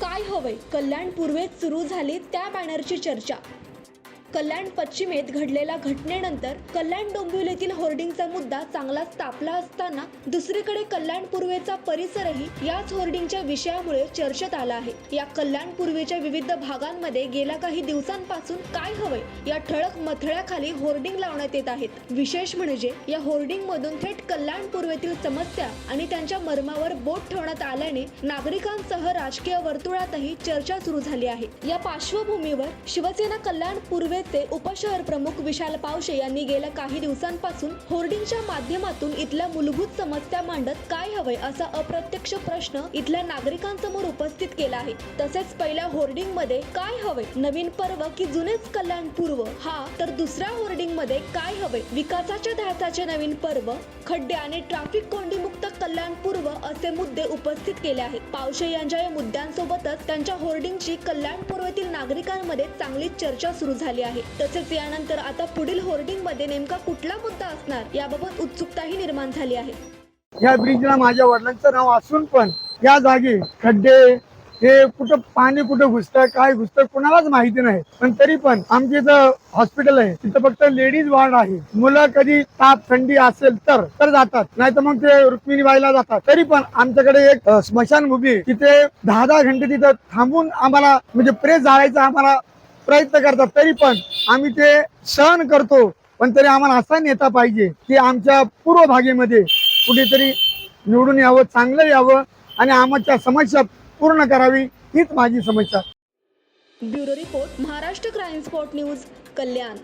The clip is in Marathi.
काय हवंय? कल्याण पूर्वेत सुरू झाली त्या बॅनरची चर्चा. कल्याण पश्चिमेत घडलेल्या घटनेनंतर कल्याण डोंबिवलीतील होर्डिंगचा मुद्दा चांगलाच तापला असताना दुसरीकडे कल्याण पूर्वेचा परिसरही याच होर्डिंगच्या विषयामुळे चर्चेत आला आहे. या कल्याण पूर्वेच्या विविध भागांमध्ये गेल्या काही दिवसांपासून काय हवंय या ठळक मथळ्याखाली होर्डिंग लावण्यात येत आहेत. विशेष म्हणजे या होर्डिंग मधून थेट कल्याण पूर्वेतील समस्या आणि त्यांच्या मर्मावर बोट ठेवण्यात आल्याने नागरिकांसह राजकीय वर्तुळातही चर्चा सुरू झाली आहे. या पार्श्वभूमीवर शिवसेना कल्याण पूर्वेचे उपशहर प्रमुख विशाल पावशे यांनी गेल्या काही दिवसांपासून होर्डिंगच्या माध्यमातून इथल्या मूलभूत समस्या मांडत काय हवंय असा अप्रत्यक्ष प्रश्न इथल्या नागरिकांसमोर उपस्थित केला आहे. तसेच पहिल्या होर्डिंगमध्ये काय हवंय? नवीन पर्व की जुनेच कल्याण पूर्व? हा तर दुसऱ्या होर्डिंगमध्ये काय हवंय? विकासाच्या ध्यासाचे नवीन पर्व? खड्डे आणि ट्रॅफिक कोंडीमुक्त कल्याण पूर्व असे मुद्दे उपस्थित केले आहेत. पावशे यांच्या या मुद्द्यांसोबतच त्यांच्या होर्डिंगची कल्याण पूर्वेतील नागरिकांमध्ये चांगली चर्चा सुरू झाली आहे. तसेच यानंतर आता पुढील होर्डिंगमध्ये नेमका कुठला मुद्दा असणार याबाबत उत्सुकताही निर्माण झाली आहे. या ब्रिजला माझ्या वडिलांचं नाव असून पण या जागी खड्डे हे कुठं पाणी कुठं घुसतं काय घुसतं कोणालाच माहिती नाही. पण तरी पण आमच्या इथं हॉस्पिटल आहे. तिथं फक्त लेडीज वार्ड आहे. मुलं कधी ताप थंडी असेल तर तर जातात. नाही तर मग ते रुक्मिणीबाईला जातात. तरी पण आमच्याकडे एक अं, स्मशानभूमी तिथे दहा दहा घंटे तिथं थांबून आम्हाला म्हणजे प्रेस जाळायचा आम्हाला प्रयत्न करतात. तरी पण आम्ही ते सहन करतो पण तरी आम्हाला असा नेता पाहिजे की आमच्या पूर्व भागेमध्ये कुठेतरी निवडून यावं चांगलं यावं आणि आमच्या समस्या पूर्ण करावी हीच माझी समस्या. Bureau report Maharashtra crime spot news Kalyan.